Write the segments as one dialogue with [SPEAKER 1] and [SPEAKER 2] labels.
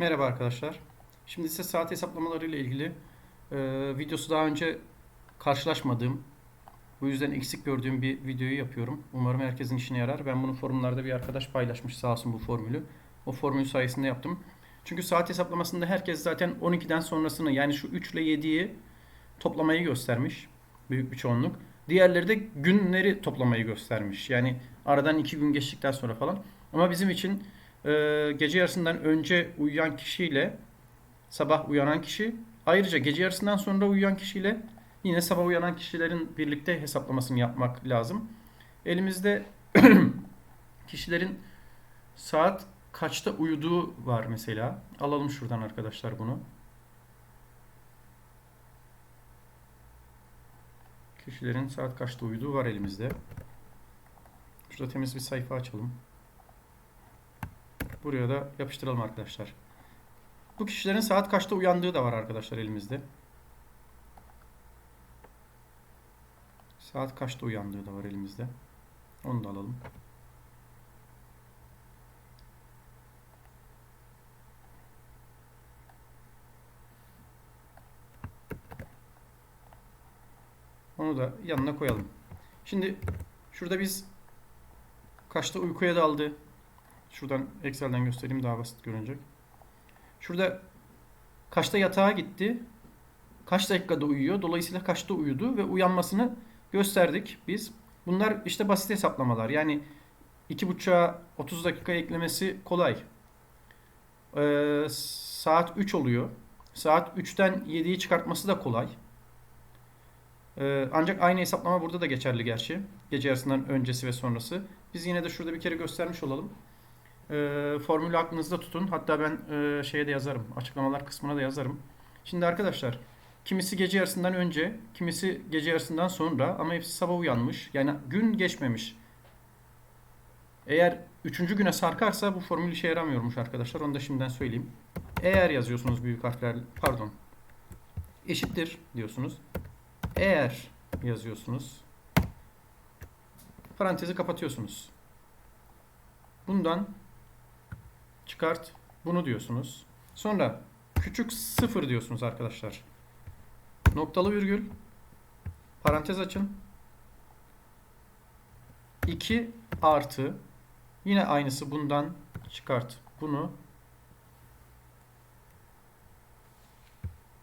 [SPEAKER 1] Merhaba arkadaşlar. Şimdi size saat hesaplamaları ile ilgili e, videosu daha önce karşılaşmadığım, bu yüzden eksik gördüğüm bir videoyu yapıyorum. Umarım herkesin işine yarar. Ben bunu forumlarda bir arkadaş paylaşmış sağ olsun bu formülü. O formül sayesinde yaptım. Çünkü saat hesaplamasında herkes zaten 12'den sonrasını yani şu 3 ile 7'yi toplamayı göstermiş. Büyük bir çoğunluk. Diğerleri de günleri toplamayı göstermiş. Yani aradan 2 gün geçtikten sonra falan. Ama bizim için e, gece yarısından önce uyuyan kişiyle sabah uyanan kişi ayrıca gece yarısından sonra uyuyan kişiyle yine sabah uyanan kişilerin birlikte hesaplamasını yapmak lazım. Elimizde kişilerin saat kaçta uyuduğu var mesela. Alalım şuradan arkadaşlar bunu. Kişilerin saat kaçta uyuduğu var elimizde. Şurada temiz bir sayfa açalım. Buraya da yapıştıralım arkadaşlar. Bu kişilerin saat kaçta uyandığı da var arkadaşlar elimizde. Saat kaçta uyandığı da var elimizde. Onu da alalım. Onu da yanına koyalım. Şimdi şurada biz kaçta uykuya daldı. Şuradan Excel'den göstereyim daha basit görünecek. Şurada kaçta yatağa gitti. Kaç dakikada uyuyor. Dolayısıyla kaçta uyudu ve uyanmasını gösterdik biz. Bunlar işte basit hesaplamalar. Yani 2.5'a 30 dakika eklemesi kolay. Ee, saat 3 oluyor. Saat 3'ten 7'yi çıkartması da kolay. Ee, ancak aynı hesaplama burada da geçerli gerçi. Gece yarısından öncesi ve sonrası. Biz yine de şurada bir kere göstermiş olalım. Ee, formülü aklınızda tutun. Hatta ben e, şeye de yazarım. Açıklamalar kısmına da yazarım. Şimdi arkadaşlar kimisi gece yarısından önce, kimisi gece yarısından sonra ama hepsi sabah uyanmış. Yani gün geçmemiş. Eğer üçüncü güne sarkarsa bu formül işe yaramıyormuş arkadaşlar. Onu da şimdiden söyleyeyim. Eğer yazıyorsunuz büyük harflerle, pardon. Eşittir diyorsunuz. Eğer yazıyorsunuz. Parantezi kapatıyorsunuz. Bundan çıkart bunu diyorsunuz. Sonra küçük sıfır diyorsunuz arkadaşlar. Noktalı virgül parantez açın. 2 artı yine aynısı bundan çıkart bunu.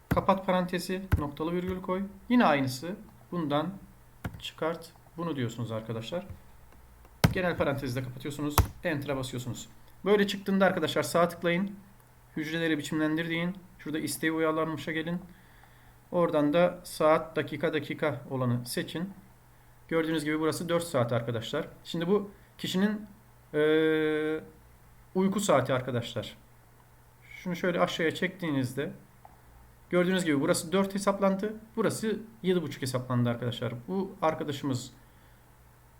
[SPEAKER 1] Kapat parantezi noktalı virgül koy. Yine aynısı bundan çıkart bunu diyorsunuz arkadaşlar. Genel parantezi de kapatıyorsunuz. Enter'a basıyorsunuz. Böyle çıktığında arkadaşlar sağ tıklayın. Hücreleri biçimlendir. Şurada isteği uyarlanmışa gelin. Oradan da saat, dakika, dakika olanı seçin. Gördüğünüz gibi burası 4 saat arkadaşlar. Şimdi bu kişinin eee, uyku saati arkadaşlar. Şunu şöyle aşağıya çektiğinizde gördüğünüz gibi burası 4 hesaplandı. Burası 7,5 hesaplandı arkadaşlar. Bu arkadaşımız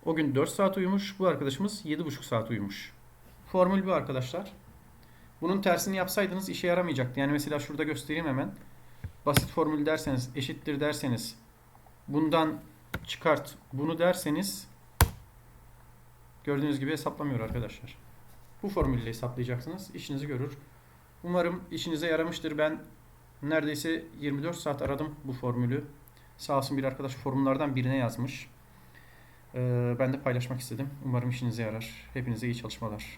[SPEAKER 1] o gün 4 saat uyumuş. Bu arkadaşımız 7,5 saat uyumuş. Formül bu arkadaşlar. Bunun tersini yapsaydınız işe yaramayacaktı. Yani mesela şurada göstereyim hemen. Basit formül derseniz, eşittir derseniz, bundan çıkart bunu derseniz gördüğünüz gibi hesaplamıyor arkadaşlar. Bu formülle hesaplayacaksınız. İşinizi görür. Umarım işinize yaramıştır. Ben neredeyse 24 saat aradım bu formülü. Sağ olsun bir arkadaş forumlardan birine yazmış. Ee, ben de paylaşmak istedim. Umarım işinize yarar. Hepinize iyi çalışmalar.